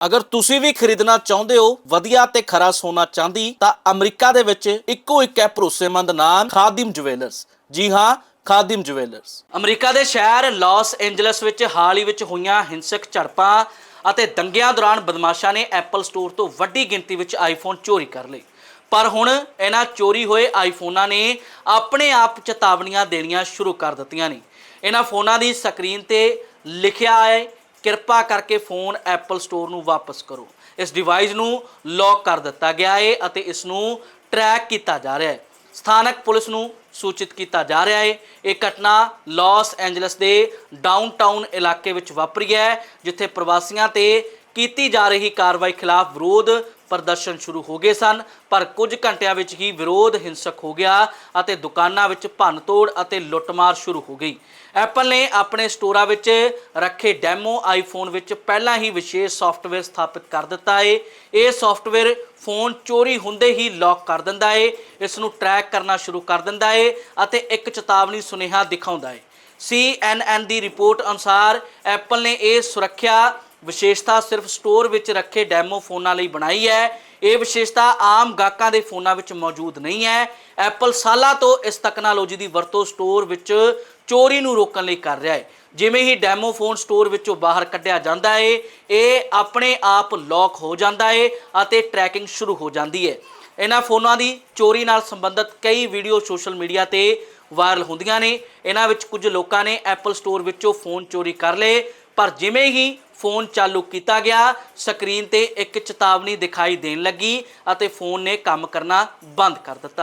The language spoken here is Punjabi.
ਅਗਰ ਤੁਸੀਂ ਵੀ ਖਰੀਦਣਾ ਚਾਹੁੰਦੇ ਹੋ, ਵਧੀਆ ਤੇ ਖਰਾ ਸੋਨਾ ਚਾਂਦੀ, ਤਾਂ ਅਮਰੀਕਾ ਦੇ ਵਿੱਚ ਇੱਕੋ ਇੱਕ ਹੈ ਭਰੋਸੇਮੰਦ ਨਾਮ, ਖਾਦਿਮ ਜੁਐਲਰਸ ਜੀ ਹਾਂ, ਖਾਦਿਮ ਜੁਐਲਰਸ ਅਮਰੀਕਾ ਦੇ ਸ਼ਹਿਰ ਲਾਸ ਐਂਜਲਸ ਵਿੱਚ ਹਾਲ ਹੀ ਵਿੱਚ ਹੋਈਆਂ ਹਿੰਸਕ ਝੜਪਾਂ ਅਤੇ ਦੰਗਿਆਂ ਦੌਰਾਨ ਬਦਮਾਸ਼ਾਂ ਨੇ ਐਪਲ ਸਟੋਰ ਤੋਂ ਵੱਡੀ ਗਿਣਤੀ ਵਿੱਚ ਆਈਫੋਨ ਚੋਰੀ ਕਰ ਲਏ। ਪਰ ਹੁਣ ਇਹਨਾਂ ਚੋਰੀ ਹੋਏ ਆਈਫੋਨਾਂ ਨੇ ਆਪਣੇ ਆਪ ਚੇਤਾਵਨੀਆਂ ਦੇਣੀਆਂ ਸ਼ੁਰੂ ਕਰ ਦਿੱਤੀਆਂ ਨੇ। ਇਹਨਾਂ ਫੋਨਾਂ ਦੀ ਸਕਰੀਨ ਤੇ ਲਿਖਿਆ ਹੈ ਕਿਰਪਾ ਕਰਕੇ ਫੋਨ ਐਪਲ ਸਟੋਰ ਨੂੰ ਵਾਪਸ ਕਰੋ। ਇਸ ਡਿਵਾਈਸ ਨੂੰ ਲੌਕ ਕਰ ਦਿੱਤਾ ਗਿਆ ਹੈ ਅਤੇ ਇਸ ਨੂੰ ਟਰੈਕ ਕੀਤਾ ਜਾ ਰਿਹਾ ਹੈ ਸਥਾਨਕ ਪੁਲਿਸ ਨੂੰ ਸੂਚਿਤ ਕੀਤਾ ਜਾ ਰਿਹਾ ਹੈ ਇਹ ਘਟਨਾ ਲਾਸ ਐਂਜਲਸ ਦੇ ਡਾਊਨਟਾਊਨ ਇਲਾਕੇ ਵਿੱਚ ਵਾਪਰੀ ਹੈ, ਜਿੱਥੇ ਪ੍ਰਵਾਸੀਆਂ ਤੇ ਕੀਤੀ ਜਾ ਰਹੀ ਕਾਰਵਾਈ ਖਿਲਾਫ ਵਿਰੋਧ ਪ੍ਰਦਰਸ਼ਨ ਸ਼ੁਰੂ ਹੋ ਗਏ ਸਨ, ਪਰ ਕੁਝ ਘੰਟਿਆਂ ਵਿੱਚ ਹੀ ਵਿਰੋਧ ਹਿੰਸਕ ਹੋ ਗਿਆ ਅਤੇ ਦੁਕਾਨਾਂ ਵਿੱਚ ਭੰਨਤੋੜ ਅਤੇ ਲੁੱਟਮਾਰ ਸ਼ੁਰੂ ਹੋ ਗਈ। ਐਪਲ ਨੇ ਆਪਣੇ ਸਟੋਰਾਂ ਵਿੱਚ ਰੱਖੇ ਡੈਮੋ ਆਈਫੋਨ ਵਿੱਚ ਪਹਿਲਾਂ ਹੀ ਵਿਸ਼ੇਸ਼ ਸੌਫਟਵੇਅਰ ਸਥਾਪਿਤ ਕਰ ਦਿੱਤਾ ਹੈ ਇਹ ਸੌਫਟਵੇਅਰ ਫੋਨ ਚੋਰੀ ਹੁੰਦੇ ਹੀ ਲੌਕ ਕਰ ਦਿੰਦਾ ਏ ਇਸ ਨੂੰ ਟਰੈਕ ਕਰਨਾ ਸ਼ੁਰੂ ਕਰ ਦਿੰਦਾ ਏ ਅਤੇ ਇੱਕ ਚੇਤਾਵਨੀ ਸੁਨੇਹਾ ਦਿਖਾਉਂਦਾ ਹੈ CNN ਦੀ ਰਿਪੋਰਟ ਅਨੁਸਾਰ ਐਪਲ ਨੇ ਇਹ ਸੁਰੱਖਿਆ ਵਿਸ਼ੇਸ਼ਤਾ ਸਿਰਫ ਸਟੋਰ ਵਿੱਚ ਰੱਖੇ ਡੈਮੋ ਫੋਨਾਂ ਲਈ ਬਣਾਈ ਹੈ। ਇਹ ਵਿਸ਼ੇਸ਼ਤਾ ਆਮ ਗਾਹਕਾਂ ਦੇ ਫੋਨਾਂ ਵਿੱਚ ਮੌਜੂਦ ਨਹੀਂ ਹੈ। ਐਪਲ ਸਾਲਾਂ ਤੋਂ ਇਸ ਤਕਨਾਲੋਜੀ ਦੀ ਵਰਤੋਂ ਸਟੋਰ ਵਿੱਚ ਚੋਰੀ ਨੂੰ ਰੋਕਣ ਲਈ ਕਰ ਰਿਹਾ ਹੈ। ਜਿਵੇਂ ਹੀ ਡੈਮੋ ਫੋਨ ਸਟੋਰ ਵਿੱਚੋਂ ਬਾਹਰ ਕੱਢਿਆ ਜਾਂਦਾ ਹੈ ਇਹ ਆਪਣੇ ਆਪ ਲੌਕ ਹੋ ਜਾਂਦਾ ਹੈ ਅਤੇ ਟਰੈਕਿੰਗ ਸ਼ੁਰੂ ਹੋ ਜਾਂਦੀ ਹੈ ਇਹਨਾਂ ਫੋਨਾਂ ਦੀ ਚੋਰੀ ਨਾਲ ਸੰਬੰਧਿਤ ਕਈ ਵੀਡੀਓ ਸੋਸ਼ਲ ਮੀਡੀਆ ਤੇ ਵਾਇਰਲ ਹੁੰਦੀਆਂ ਨੇ। ਇਹਨਾਂ ਵਿੱਚ ਕੁਝ ਲੋਕਾਂ ਨੇ ਐਪਲ ਸਟੋਰ ਵਿੱਚੋਂ ਫੋਨ ਚੋਰੀ ਕਰ ਲਏ। ਪਰ ਜਿਵੇਂ ਹੀ ਫੋਨ ਚਾਲੂ ਕੀਤਾ ਗਿਆ, ਸਕਰੀਨ ਤੇ ਇੱਕ ਚੇਤਾਵਨੀ ਦਿਖਾਈ ਦੇਣ ਲੱਗੀ ਅਤੇ ਫੋਨ ਨੇ ਕੰਮ ਕਰਨਾ ਬੰਦ ਕਰ ਦਿੱਤਾ।